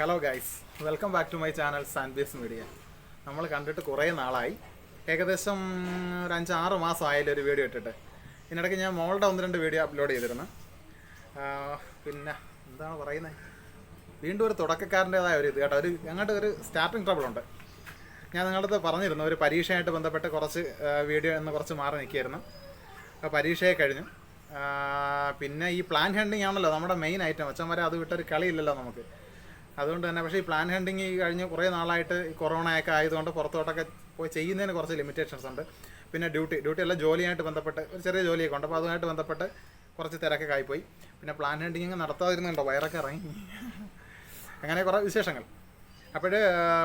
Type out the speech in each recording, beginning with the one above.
Hello guys welcome back to my channel Sanbees media നമ്മൾ കണ്ടിട്ട് കുറേ നാളായി. ഏകദേശം ഒരു അഞ്ച് ആറ് മാസം ആയാലും ഒരു വീഡിയോ ഇട്ടിട്ട്. ഇതിനിടയ്ക്ക് ഞാൻ മോളുടെ ഒന്ന് രണ്ട് വീഡിയോ അപ്ലോഡ് ചെയ്തിരുന്നു. പിന്നെ എന്താണ് പറയുന്നത് വീണ്ടും ഒരു തുടക്കക്കാരന്റെതായ ഒരു ഇത് കേട്ടോ. ഒരു ഞങ്ങളുടെ ഒരു സ്റ്റാർട്ടിങ് ട്രബിൾ ഉണ്ട്. ഞാൻ നിങ്ങളുടെ അടുത്ത് പറഞ്ഞിരുന്നു ഒരു പരീക്ഷയായിട്ട് ബന്ധപ്പെട്ട് കുറച്ച് വീഡിയോ എന്ന് കുറച്ച് മാറി നിൽക്കുകയായിരുന്നു. അപ്പോൾ പരീക്ഷയെ കഴിഞ്ഞു. പിന്നെ ഈ പ്ലാൻ ഹണ്ടിങ് ആണല്ലോ നമ്മുടെ മെയിൻ ഐറ്റം അച്ഛൻ വരെ അത് വിട്ടൊരു കളിയില്ലല്ലോ നമുക്ക്. അതുകൊണ്ട് തന്നെ പക്ഷേ ഈ പ്ലാൻ ഹണ്ടിങ് ഈ കഴിഞ്ഞ കുറേ നാളായിട്ട് ഈ കൊറോണയൊക്കെ ആയതുകൊണ്ട് പുറത്തോട്ടൊക്കെ പോയി ചെയ്യുന്നതിന് കുറച്ച് ലിമിറ്റേഷൻസ് ഉണ്ട്. പിന്നെ ഡ്യൂട്ടി ഡ്യൂട്ടി എല്ലാം ജോലിയായിട്ട് ബന്ധപ്പെട്ട് ഒരു ചെറിയ ജോലിയൊക്കെ ഉണ്ട്. അപ്പോൾ അതുമായിട്ട് ബന്ധപ്പെട്ട് കുറച്ച് തിരക്കൊക്കെ ആയിപ്പോയി. പിന്നെ പ്ലാൻ ഹണ്ടിങ് നടത്താതിരുന്നുണ്ടോ? വയറൊക്കെ ഇറങ്ങി. അങ്ങനെ കുറേ വിശേഷങ്ങൾ. അപ്പോൾ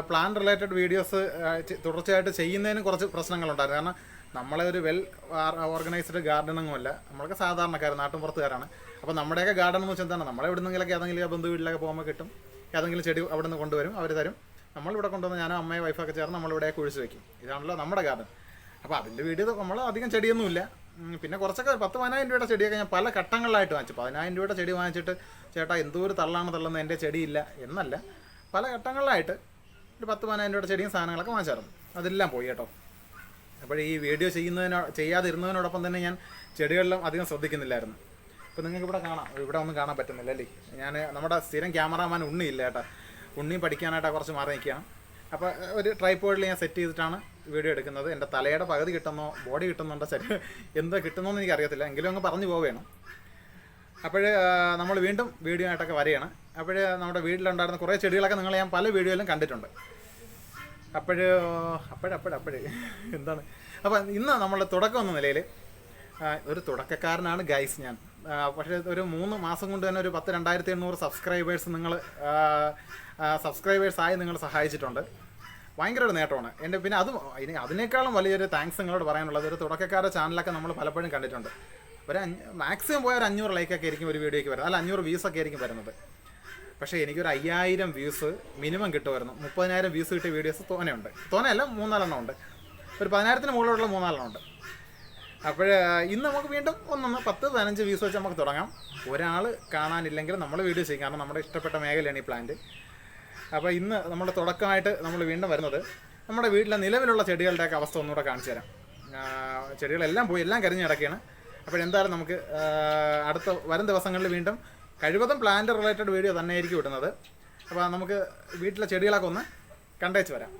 പ്ലാൻ റിലേറ്റഡ് വീഡിയോസ് തുടർച്ചയായിട്ട് ചെയ്യുന്നതിന് കുറച്ച് പ്രശ്നങ്ങളുണ്ടായിരുന്നു. കാരണം നമ്മളെ ഒരു വെൽ ഓർഗനൈസ്ഡ് ഗാർഡനൊന്നുമല്ല നമ്മളൊക്കെ സാധാരണക്കാർ നാട്ടുമ്പുറത്തുകാരാണ് അപ്പോൾ നമ്മുടെയൊക്കെ ഗാർഡൻ എന്ന് വെച്ചാൽ എന്താണ്? നമ്മളെ എവിടുന്നെങ്കിലൊക്കെ ഏതെങ്കിലും ബന്ധു വീട്ടിലൊക്കെ പോകുമ്പോൾ കിട്ടും. ഏതെങ്കിലും ചെടി അവിടെ നിന്ന് കൊണ്ടുവരും അവർ തരും. നമ്മളിവിടെ കൊണ്ടുവന്ന് ഞാനും അമ്മയും വൈഫൊക്കെ ചേർന്ന് നമ്മളിവിടെ കുഴിച്ച് വെക്കും. ഇതാണല്ലോ നമ്മുടെ ഗാർഡൻ അപ്പോൾ അതിന്റെ വീട് നമ്മൾ അധികം ചെടിയൊന്നുമില്ല. പിന്നെ കുറച്ചൊക്കെ പത്ത് പതിനായിരം രൂപയുടെ ചെടിയൊക്കെ ഞാൻ പല ഘട്ടങ്ങളിലായിട്ട് വാങ്ങിച്ചു. പതിനായിരം രൂപയുടെ ചെടി വാങ്ങിച്ചിട്ട് ചേട്ടാ എന്തോ ഒരു തള്ളാണ് തള്ളുന്നത് എന്റെ ചെടിയില്ല എന്നല്ല. പല ഘട്ടങ്ങളിലായിട്ട് ഒരു പത്ത് പതിനായിരം രൂപയുടെ ചെടിയും സാധനങ്ങളൊക്കെ വാങ്ങിച്ചായിരുന്നു. അതെല്ലാം പോയി കേട്ടോ. അപ്പോൾ ഈ വീഡിയോ ചെയ്യുന്നതിനോ ചെയ്യാതിരുന്നതിനോടൊപ്പം തന്നെ ഞാൻ ചെടികളിലും അധികം ശ്രദ്ധിക്കുന്നില്ലായിരുന്നു. ഇപ്പോൾ നിങ്ങൾക്ക് ഇവിടെ കാണാം. ഇവിടെ ഒന്നും കാണാൻ പറ്റുന്നില്ല അല്ലേ? ഞാൻ നമ്മുടെ സ്ഥിരം ക്യാമറാമാൻ ഉണ്ണിയില്ല കേട്ടോ. ഉണ്ണി പഠിക്കാനായിട്ടാ കുറച്ച് മാറി നിൽക്കുകയാണ് അപ്പോൾ ഒരു ട്രൈപ്പോഡിൽ ഞാൻ സെറ്റ് ചെയ്തിട്ടാണ് വീഡിയോ എടുക്കുന്നത്. എന്റെ തലയുടെ പകുതി കിട്ടുന്നോ ബോഡി കിട്ടുന്നുണ്ടോ ശരി എന്തോ കിട്ടുന്നോന്ന് എനിക്ക് അറിയത്തില്ല എങ്കിലും അങ്ങ് പറഞ്ഞു പോവുകയാണ്. അപ്പോൾ നമ്മൾ വീണ്ടും വീഡിയോ ആയിട്ടൊക്കെ വരികയാണ്. അപ്പോൾ നമ്മുടെ വീട്ടിലുണ്ടായിരുന്ന കുറേ ചെടികളൊക്കെ നിങ്ങൾ ഞാൻ പല വീഡിയോയിലും കണ്ടിട്ടുണ്ട്. അപ്പോഴ് അപ്പോഴപ്പോഴപ്പോഴ് എന്താണ്? അപ്പോൾ ഇന്ന് നമ്മൾ തുടക്കം എന്ന നിലയിൽ ഒരു തുടക്കക്കാരനാണ് ഗൈസ് ഞാൻ. പക്ഷേ ഒരു മൂന്ന് മാസം കൊണ്ട് തന്നെ ഒരു പത്ത് രണ്ടായിരത്തി എണ്ണൂറ് സബ്സ്ക്രൈബേഴ്സ് നിങ്ങൾ സബ്സ്ക്രൈബേഴ്സ് ആയി നിങ്ങൾ സഹായിച്ചിട്ടുണ്ട്. ഭയങ്കര ഒരു നേട്ടമാണ്. എന്റെ പിന്നെ അത് ഇനി അതിനേക്കാളും വലിയൊരു താങ്ക്സ് നിങ്ങളോട് പറയാനുള്ളത് ഒരു തുടക്കക്കാരുടെ ചാനലൊക്കെ നമ്മൾ പലപ്പോഴും കണ്ടിട്ടുണ്ട്. ഒരു മാക്സിമം പോയ ഒരു അഞ്ഞൂറ് ലൈക്കൊക്കെ ആയിരിക്കും ഒരു വീഡിയോയ്ക്ക് വരുന്നത്. അല്ല അഞ്ഞൂറ് വ്യൂസ് ഒക്കെ ആയിരിക്കും വരുന്നത്. പക്ഷേ എനിക്കൊരു അയ്യായിരം വ്യൂസ് മിനിമം കിട്ടുമായിരുന്നു. മുപ്പതിനായിരം വ്യൂസ് കിട്ടിയ വീഡിയോസ് തോനെയുണ്ട്. തോനെയല്ല മൂന്നാലെണ്ണം ഉണ്ട്. ഒരു പതിനായിരത്തിന് മുകളിലുള്ള മൂന്നാലെണ്ണം ഉണ്ട്. അപ്പോൾ ഇന്ന് നമുക്ക് വീണ്ടും ഒന്നൊന്ന് പത്ത് പതിനഞ്ച് വ്യൂസ് വെച്ച് നമുക്ക് തുടങ്ങാം. ഒരാൾ കാണാനില്ലെങ്കിൽ നമ്മൾ വീഡിയോ ചെയ്യും. കാരണം നമ്മുടെ ഇഷ്ടപ്പെട്ട മേഖലയാണ് ഈ പ്ലാന്റ് അപ്പോൾ ഇന്ന് നമ്മുടെ തുടക്കമായിട്ട് നമ്മൾ വീണ്ടും വരുന്നത് നമ്മുടെ വീട്ടിലെ നിലവിലുള്ള ചെടികളുടെയൊക്കെ അവസ്ഥ ഒന്നുകൂടെ കാണിച്ചു തരാം. ചെടികളെല്ലാം പോയി എല്ലാം കരിഞ്ഞു കിടക്കുകയാണ്. അപ്പോൾ എന്തായാലും നമുക്ക് അടുത്ത വരും ദിവസങ്ങളിൽ വീണ്ടും കഴിവതും പ്ലാന്റ് റിലേറ്റഡ് വീഡിയോ തന്നെയായിരിക്കും ഇടുന്നത്. അപ്പോൾ നമുക്ക് വീട്ടിലെ ചെടികളൊക്കെ ഒന്ന് കണ്ടേച്ച് വരാം.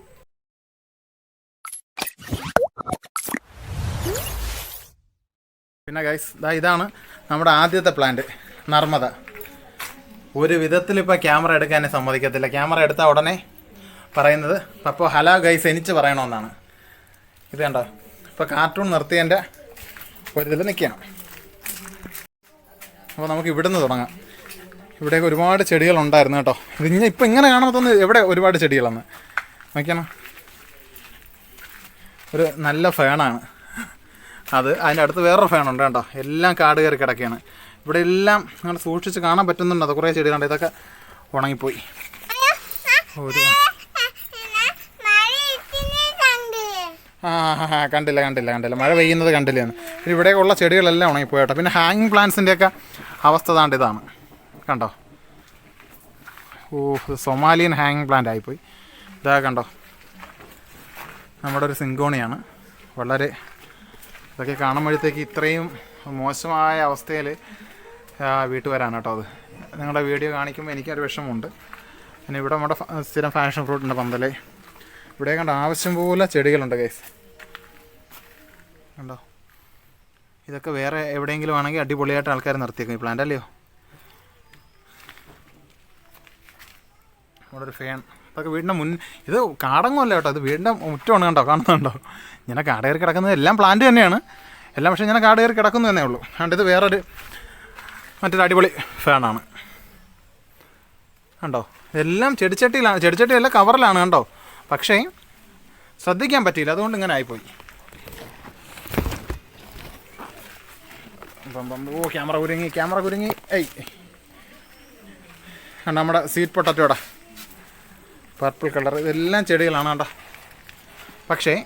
പിന്നെ ഗൈസ് ഇതാ ഇതാണ് നമ്മുടെ ആദ്യത്തെ പ്ലാന്റ് നർമ്മദ. ഒരു വിധത്തിൽ ഇപ്പോൾ ക്യാമറ എടുക്കാനേ സമ്മതിക്കത്തില്ല. ക്യാമറ എടുത്ത ഉടനെ പറയുന്നത്. അപ്പോൾ ഹലോ ഗൈസ് എനിച്ച് പറയണമെന്നാണ് ഇത് കണ്ടോ? ഇപ്പോൾ കാർട്ടൂൺ നിർത്തിയതിന്റെ ഒരു ഇതിൽ നിൽക്കുകയാണ്. അപ്പോൾ നമുക്ക് ഇവിടുന്ന് തുടങ്ങാം. ഇവിടെയൊക്കെ ഒരുപാട് ചെടികളുണ്ടായിരുന്നു കേട്ടോ. ഇത് ഇങ്ങനെ ഇപ്പം ഇങ്ങനെ കാണാത്തൊന്ന് എവിടെ ഒരുപാട് ചെടികളാണ് നോക്കിയാണോ? ഒരു നല്ല ഫാനാണ് അത് അതിന്റെ അടുത്ത് വേറൊരു ഉണ്ട് കേട്ടോ. എല്ലാം കാട് കയറി കിടക്കുകയാണ്. ഇവിടെ എല്ലാം അങ്ങനെ സൂക്ഷിച്ച് കാണാൻ പറ്റുന്നുണ്ട്. അത് കുറേ ചെടികളുണ്ട് ഇതൊക്കെ ഉണങ്ങിപ്പോയി. ആ കണ്ടില്ല കണ്ടില്ല കണ്ടില്ല. മഴ പെയ്യുന്നത് കണ്ടില്ല പിന്നെ ഇവിടെയുള്ള ചെടികളെല്ലാം ഉണങ്ങിപ്പോയി കേട്ടോ. പിന്നെ ഹാങ്ങിങ് പ്ലാന്റ്സിന്റെയൊക്കെ അവസ്ഥ താണ്ട് ഇതാണ്. കണ്ടോ? ഓ സൊമാലിയൻ ഹാങ്ങിങ് പ്ലാന്റ് ആയിപ്പോയി. ഇതാ കണ്ടോ? നമ്മുടെ ഒരു സിങ്കോണിയാണ്. വളരെ ഇതൊക്കെ കാണുമ്പോഴത്തേക്ക് ഇത്രയും മോശമായ അവസ്ഥയിൽ വീട്ടുവരാണ് കേട്ടോ അത്. നിങ്ങളുടെ വീഡിയോ കാണിക്കുമ്പോൾ എനിക്കൊരു വിഷമമുണ്ട്. പിന്നെ ഇവിടെ നമ്മുടെ സ്ഥിരം ഫാഷൻ ഫ്രൂട്ടിന്റെ പന്തൽ. ഇവിടെ കണ്ട ആവശ്യം പോലെ ചെടികളുണ്ട് ഗൈസ് കണ്ടോ? ഇതൊക്കെ വേറെ എവിടെയെങ്കിലും ആണെങ്കിൽ അടിപൊളിയായിട്ട് ആൾക്കാർ നിർത്തിയേക്കും. ഈ പ്ലാന്റ് അല്ലയോ? ഇവിടെ ഒരു ഫാൻ ഇതൊക്കെ വീടിന്റെ മുൻ ഇത് കാടങ്ങുമല്ല കേട്ടോ. ഇത് വീടിന്റെ മുറ്റമാണ് കണ്ടോ? കാണുന്നുണ്ടോ ഇങ്ങനെ കാട് കയറി കിടക്കുന്നത് എല്ലാം പ്ലാന്റ് തന്നെയാണ്. എല്ലാം പക്ഷേ ഇങ്ങനെ കാട് കയറി കിടക്കുന്നു എന്നേ ഉള്ളൂ. അതുകൊണ്ട് ഇത് വേറൊരു മറ്റൊരു അടിപൊളി ഫാനാണ് കണ്ടോ? ഇതെല്ലാം ചെടിച്ചട്ടിയിലാണ് ചെടിച്ചട്ടിയല്ല കവറിലാണ് കണ്ടോ? പക്ഷേ ശ്രദ്ധിക്കാൻ പറ്റിയില്ല. അതുകൊണ്ട് ഇങ്ങനെ ആയിപ്പോയി. ഓ ക്യാമറ കുരുങ്ങി ക്യാമറ കുരുങ്ങി. ഏയ്. നമ്മുടെ സീറ്റ് പൊട്ടറ്റോടാ പർപ്പിൾ കളർ ഇതെല്ലാം ചെടികളാണ് കേട്ടോ പക്ഷേ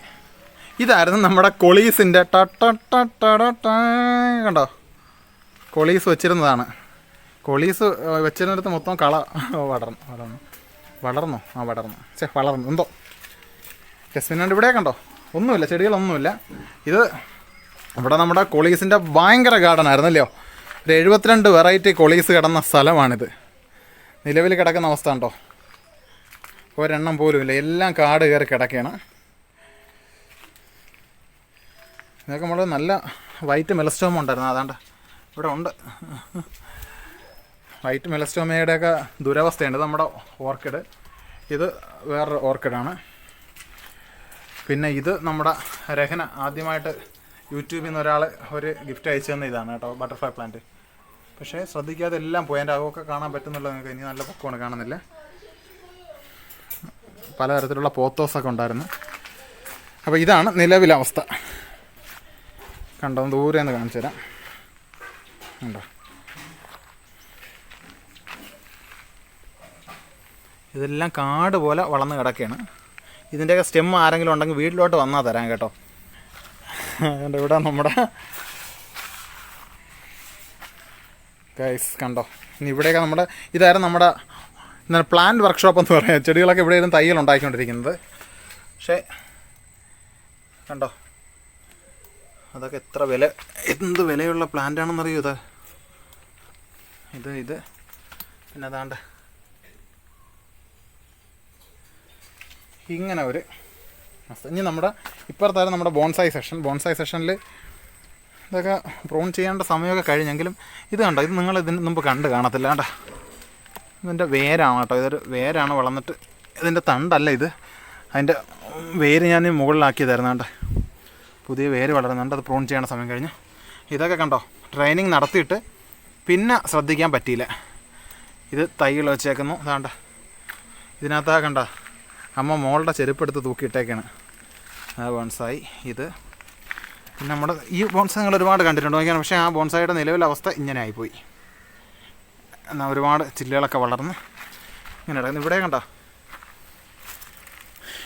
ഇതായിരുന്നു നമ്മുടെ കൊളീസിന്റെ. കണ്ടോ. കൊളീസ് വെച്ചിരുന്നതാണ്. കൊളീസ് വെച്ചിരുന്നിടത്ത് മൊത്തം കള വളർന്നു വളർന്നു. വളർന്നു ആ വളർന്നു. ചേ വളർന്നു. എന്തോ. ജസ്മിനുണ്ട് ഇവിടെ കണ്ടോ. ഒന്നുമില്ല ചെടികളൊന്നുമില്ല. ഇത് ഇവിടെ നമ്മുടെ കൊളീസിന്റെ ഭയങ്കര ഗാർഡൻ ആയിരുന്നല്ലോ ഒരു എഴുപത്തിരണ്ട് വെറൈറ്റി കൊളീസ് കിടന്ന സ്ഥലമാണിത്. നിലവിൽ കിടക്കുന്ന അവസ്ഥ ഉണ്ടോ ഒരെണ്ണം പോലും ഇല്ല. എല്ലാം കാട് കയറി കിടക്കുകയാണ്. ഇതൊക്കെ നമ്മൾ നല്ല വൈറ്റ് മെലസ്റ്റോമ ഉണ്ടായിരുന്നു. അതാണ്ട് ഇവിടെ ഉണ്ട്. വൈറ്റ് മെലസ്റ്റോമയുടെയൊക്കെ ദുരവസ്ഥയുണ്ട്. നമ്മുടെ ഓർക്കിഡ്. ഇത് വേറൊരു ഓർക്കിഡാണ്. പിന്നെ ഇത് നമ്മുടെ രഹന ആദ്യമായിട്ട് യൂട്യൂബിൽ നിന്ന് ഒരാൾ ഒരു ഗിഫ്റ്റ് അയച്ചു തന്ന ഇതാണ് കേട്ടോ ബട്ടർഫ്ലൈ പ്ലാന്റ്. പക്ഷേ ശ്രദ്ധിക്കാതെ എല്ലാം പോയി എന്റെ അകമൊക്കെ കാണാൻ പറ്റുന്നുള്ളത് നിങ്ങൾക്ക് ഇനി നല്ല പൊക്കമാണ് കാണുന്നില്ല. പലതരത്തിലുള്ള പോത്തോസൊക്കെ ഉണ്ടായിരുന്നു. അപ്പോൾ ഇതാണ് നിലവിലെ അവസ്ഥ. കണ്ടോ ദൂരെ നിന്ന് കാണിച്ചു തരാം. കണ്ടോ? ഇതെല്ലാം കാട് പോലെ വളർന്ന് കിടക്കുകയാണ്. ഇതിന്റെയൊക്കെ സ്റ്റെം ആരെങ്കിലും ഉണ്ടെങ്കിൽ വീട്ടിലോട്ട് വന്നാൽ തരാം കേട്ടോ. അതുകൊണ്ട് ഇവിടെ നമ്മുടെ ഗൈസ് കണ്ടോ? ഇനി ഇവിടെയൊക്കെ നമ്മുടെ ഇതായിരുന്നു നമ്മുടെ എന്താണ് പ്ലാന്റ് വർക്ക്ഷോപ്പ് എന്ന് പറയാം. ചെടികളൊക്കെ ഇവിടെയായിരുന്നു തയ്യൽ ഉണ്ടാക്കിക്കൊണ്ടിരിക്കുന്നത് പക്ഷേ കണ്ടോ? അതൊക്കെ എത്ര വില എന്ത് വിലയുള്ള പ്ലാന്റ് ആണെന്നറിയോ ഇത്? ഇത് ഇത്. പിന്നെ അതാണ്ട്. ഇങ്ങനെ ഒരു ഇനി നമ്മുടെ ഇപ്പുറത്തായിരുന്നു നമ്മുടെ ബോൺസായി സെഷൻ ബോൺസായി സെഷനിൽ ഇതൊക്കെ പ്രൂൺ ചെയ്യേണ്ട സമയമൊക്കെ കഴിഞ്ഞെങ്കിലും ഇത് കണ്ടോ? ഇത് നിങ്ങൾ ഇതിന് മുമ്പ് കണ്ട് കാണത്തില്ല. കണ്ടോ? ഇതിന്റെ വേരാണ് കേട്ടോ. ഇതൊരു വേരാണ് വളർന്നിട്ട്. ഇതിന്റെ തണ്ടല്ല ഇത്. അതിന്റെ വേര് ഞാൻ മുകളിലാക്കിയതായിരുന്നു കണ്ടോ. പുതിയ വേര് വളരുന്നുണ്ട്. അത് പ്രൂൺ ചെയ്യേണ്ട സമയം കഴിഞ്ഞ്. ഇതൊക്കെ കണ്ടോ. ട്രെയിനിങ് നടത്തിയിട്ട് പിന്നെ ശ്രദ്ധിക്കാൻ പറ്റിയില്ല. ഇത് തൈകൾ വെച്ചേക്കുന്നു. അതാണ്ട ഇതിനകത്താ കണ്ട. അമ്മ മോളുടെ ചെരുപ്പെടുത്ത് തൂക്കിയിട്ടേക്കാണ്. ആ ബോൺസായി ഇത്. പിന്നെ നമ്മുടെ ഈ ബോൺസായി നിങ്ങൾ ഒരുപാട് കണ്ടിട്ടുണ്ട്. നോക്കിയാണ്? പക്ഷേ ആ ബോൺസായിയുടെ നിലവിലെ അവസ്ഥ ഇങ്ങനെ ആയിപ്പോയി എന്നാൽ ഒരുപാട് ചില്ലുകളൊക്കെ വളർന്ന് ഇങ്ങനെ കിടക്കുന്നു ഇവിടെ കണ്ടോ?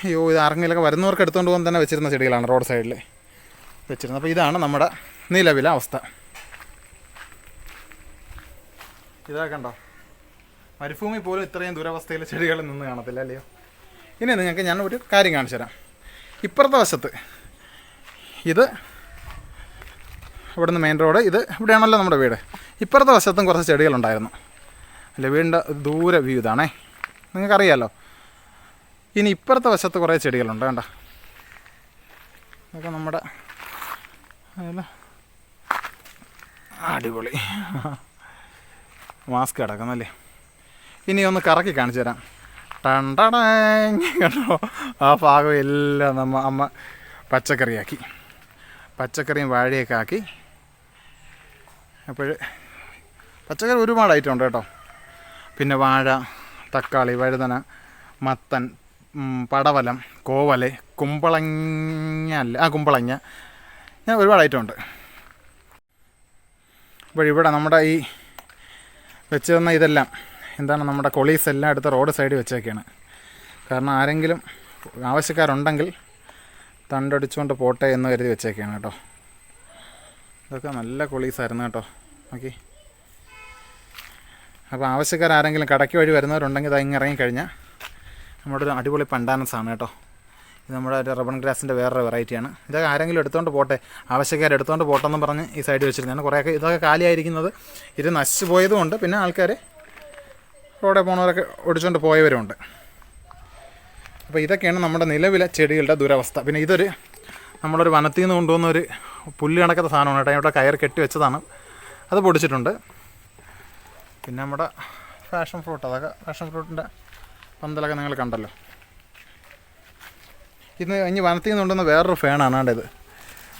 അയ്യോ ഇത് ആരെങ്കിലൊക്കെ വരുന്നവർക്ക് എടുത്തുകൊണ്ട് പോകാൻ തന്നെ വെച്ചിരുന്ന ചെടികളാണ് റോഡ് സൈഡിൽ വെച്ചിരുന്നത്. അപ്പോൾ ഇതാണ് നമ്മുടെ നിലവിലെ അവസ്ഥ. ഇതാ കണ്ടോ? മരുഭൂമി പോലും ഇത്രയും ദുരവസ്ഥയിൽ ചെടികൾ നിന്ന് കാണത്തില്ല അല്ലയോ? ഇനി നിങ്ങൾക്ക് ഞാൻ ഒരു കാര്യം കാണിച്ചു തരാം. ഇപ്പുറത്തെ വശത്ത് ഇത് ഇവിടുന്ന് മെയിൻ റോഡ് ഇത് ഇവിടെയാണല്ലോ നമ്മുടെ വീട്. ഇപ്പുറത്തെ വശത്തും കുറച്ച് ചെടികളുണ്ടായിരുന്നു. അല്ല വീണ്ട ദൂരെ വ്യൂ ഇതാണേ. നിങ്ങൾക്കറിയാമല്ലോ ഇനി ഇപ്പുറത്തെ വശത്ത് കുറേ ചെടികളുണ്ട് വേണ്ട ഇതൊക്കെ നമ്മുടെ അടിപൊളി. മാസ്ക് കിടക്കുന്നല്ലേ. ഇനി ഒന്ന് കറക്കി കാണിച്ചു തരാം. ടണ്ടടേങ് കേട്ടോ ആ ഭാഗം എല്ലാം നമ്മ അമ്മ പച്ചക്കറിയാക്കി. പച്ചക്കറിയും വാഴയൊക്കെ ആക്കി. അപ്പോൾ പച്ചക്കറി ഒരുപാട് ഐറ്റം ഉണ്ട് കേട്ടോ. പിന്നെ വാഴ തക്കാളി വഴുതന മത്തൻ പടവലം കോവൽ കുമ്പളങ്ങ അല്ല ആ കുമ്പളങ്ങ. ഞാൻ ഒരുപാട് ഐറ്റം ഉണ്ട്. അപ്പോൾ ഇവിടെ നമ്മുടെ ഈ വെച്ച് തന്ന ഇതെല്ലാം എന്താണ് നമ്മുടെ കൊളീസ് എല്ലാം എടുത്ത് റോഡ് സൈഡിൽ വെച്ചേക്കാണ്. കാരണം ആരെങ്കിലും ആവശ്യക്കാരുണ്ടെങ്കിൽ തണ്ടടിച്ചുകൊണ്ട് പോട്ടെ എന്ന് കരുതി വെച്ചേക്കാണ് കേട്ടോ. ഇതൊക്കെ നല്ല കൊളീസായിരുന്നു കേട്ടോ. ഓക്കെ അപ്പോൾ ആവശ്യക്കാർ ആരെങ്കിലും കടയ്ക്ക് വഴി വരുന്നവരുണ്ടെങ്കിൽ അതങ്ങ് ഇറങ്ങിക്കഴിഞ്ഞാൽ നമ്മുടെ ഒരു അടിപൊളി പണ്ടാനം ആണ് കേട്ടോ. ഇത് നമ്മുടെ ഒരു റബൺ ഗ്രാസിന്റെ വേറൊരു വെറൈറ്റിയാണ് ഇതൊക്കെ ആരെങ്കിലും എടുത്തുകൊണ്ട് പോട്ടെ. ആവശ്യക്കാർ എടുത്തുകൊണ്ട് പോട്ടെന്ന് പറഞ്ഞ് ഈ സൈഡ് വെച്ചിരുന്നതാണ് കുറേയൊക്കെ ഇതൊക്കെ കാലിയായിരിക്കുന്നത്. ഇത് നശിച്ചു പോയതുകൊണ്ട് പിന്നെ ആൾക്കാർ റോഡിൽ പോണവരൊക്കെ ഒടിച്ചുകൊണ്ട് പോയവരുണ്ട് അപ്പോൾ ഇതൊക്കെയാണ് നമ്മുടെ നിലവിലെ ചെടികളുടെ ദുരവസ്ഥ. പിന്നെ ഇതൊരു നമ്മളൊരു വനത്തിൽ നിന്ന് കൊണ്ടുവന്ന ഒരു പുല്ല് കണക്കത്തെ സാധനമാണ് കേട്ടോ. ഇവിടെ കയർ കെട്ടി വെച്ചതാണ്. അത് പൊടിച്ചിട്ടുണ്ട്. പിന്നെ നമ്മുടെ ഫാഷൻ ഫ്രൂട്ട് അതൊക്കെ ഫാഷൻ ഫ്രൂട്ടിന്റെ പന്തലൊക്കെ നിങ്ങൾ കണ്ടല്ലോ. ഇന്ന് ഇനി വനത്തിൽ നിന്ന് കൊണ്ടുവന്ന വേറൊരു ഫാനാണ് ആണ്ട് ഇത്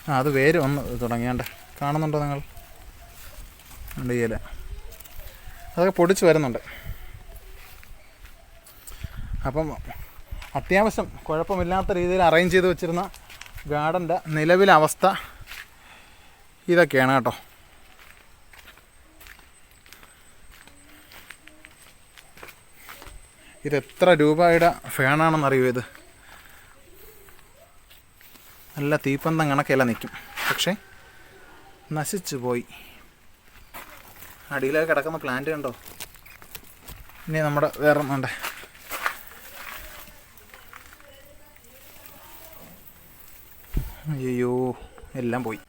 ആ അത് വേര് ഒന്ന് തുടങ്ങിയാണ്ട് കാണുന്നുണ്ടോ നിങ്ങൾ? ഉണ്ട് അതൊക്കെ പൊടിച്ച് വരുന്നുണ്ട്. അപ്പം അത്യാവശ്യം കുഴപ്പമില്ലാത്ത രീതിയിൽ അറേഞ്ച് ചെയ്ത് വെച്ചിരുന്ന ഗാർഡന്റെ നിലവിലെ അവസ്ഥ ഇതൊക്കെയാണ് കേട്ടോ. ഇത് എത്ര രൂപയുടെ ഫാനാണെന്നറിയോ ഇത്? നല്ല തീപ്പന്തം കണക്കെല്ലാം നിൽക്കും. പക്ഷേ നശിച്ചു പോയി. അടിയിലൊക്കെ കിടക്കുന്ന പ്ലാന്റ് കണ്ടോ ഇനി നമ്മുടെ വേറെ ഒന്നുണ്ടേ അയ്യോ എല്ലാം പോയി.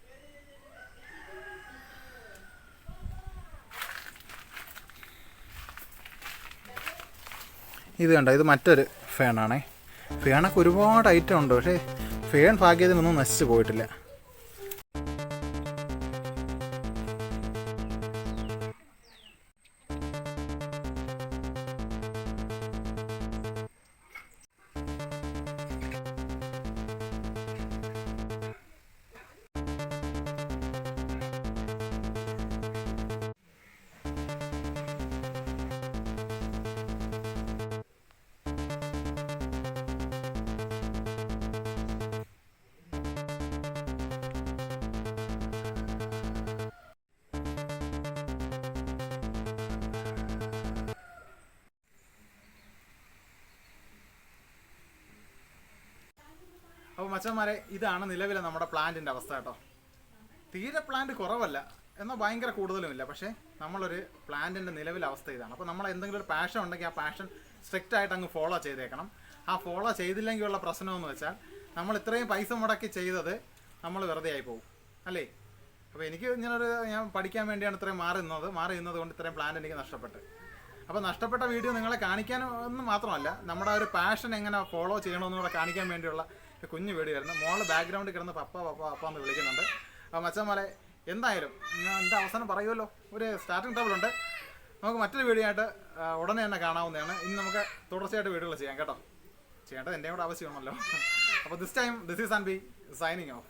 ഇത് കണ്ടോ ഇത് മറ്റൊരു ഫേണാണേ ഫേണൊക്കെ ഒരുപാട് ഐറ്റം ഉണ്ട് പക്ഷേ ഫേൺ ഭാഗ്യത്തിനൊന്നും നശിച്ചു പോയിട്ടില്ല. മച്ചന്മാരെ ഇതാണ് നിലവിലെ നമ്മുടെ പ്ലാന്റിന്റെ അവസ്ഥ കേട്ടോ. തീരെ പ്ലാന്റ് കുറവല്ല. എന്നാൽ ഭയങ്കര കൂടുതലുമില്ല. പക്ഷേ നമ്മളൊരു പ്ലാന്റിന്റെ നിലവിലെ അവസ്ഥ ഇതാണ്. അപ്പോൾ നമ്മൾ എന്തെങ്കിലും ഒരു പാഷൻ ഉണ്ടെങ്കിൽ ആ പാഷൻ സ്ട്രിക്റ്റ് ആയിട്ട് അങ്ങ് ഫോളോ ചെയ്തേക്കണം. ആ ഫോളോ ചെയ്തില്ലെങ്കിലുള്ള പ്രശ്നമെന്ന് വെച്ചാൽ നമ്മൾ ഇത്രയും പൈസ മുടക്കി ചെയ്തത് നമ്മൾ വെറുതെ ആയി പോകും അല്ലേ? അപ്പോൾ എനിക്ക് ഇങ്ങനൊരു ഞാൻ പഠിക്കാൻ വേണ്ടിയാണ് ഇത്രയും മാറി നിന്നത്. മാറി നിന്നത് കൊണ്ട് ഇത്രയും പ്ലാൻ എനിക്ക് നഷ്ടപ്പെട്ട്. അപ്പോൾ നഷ്ടപ്പെട്ട വീഡിയോ നിങ്ങളെ കാണിക്കാൻ ഒന്നും മാത്രമല്ല നമ്മുടെ ഒരു പാഷൻ എങ്ങനെ ഫോളോ ചെയ്യണമെന്നുകൂടെ കാണിക്കാൻ വേണ്ടിയുള്ള കുഞ്ഞു വീഡിയോ ആയിരുന്നു മോളെ ബാക്ക്ഗ്രൗണ്ടിൽ കിടന്ന് പപ്പ പപ്പ പപ്പ എന്ന് വിളിക്കുന്നുണ്ട്. അപ്പോൾ മച്ചന്മാരെ എന്തായാലും എന്റെ അവസാനം പറയുമല്ലോ ഒരു സ്റ്റാർട്ടിംഗ് ടേബിൾ ഉണ്ട്. നമുക്ക് മറ്റൊരു വീഡിയോ ആയിട്ട് ഉടനെ തന്നെ കാണാവുന്നതാണ്. ഇനി നമുക്ക് തുടർച്ചയായിട്ട് വീഡിയോകൾ ചെയ്യാം കേട്ടോ. ചെയ്യേണ്ടത് എന്റെ കൂടെ ആവശ്യമാണല്ലോ. അപ്പോൾ this time this is and B signing off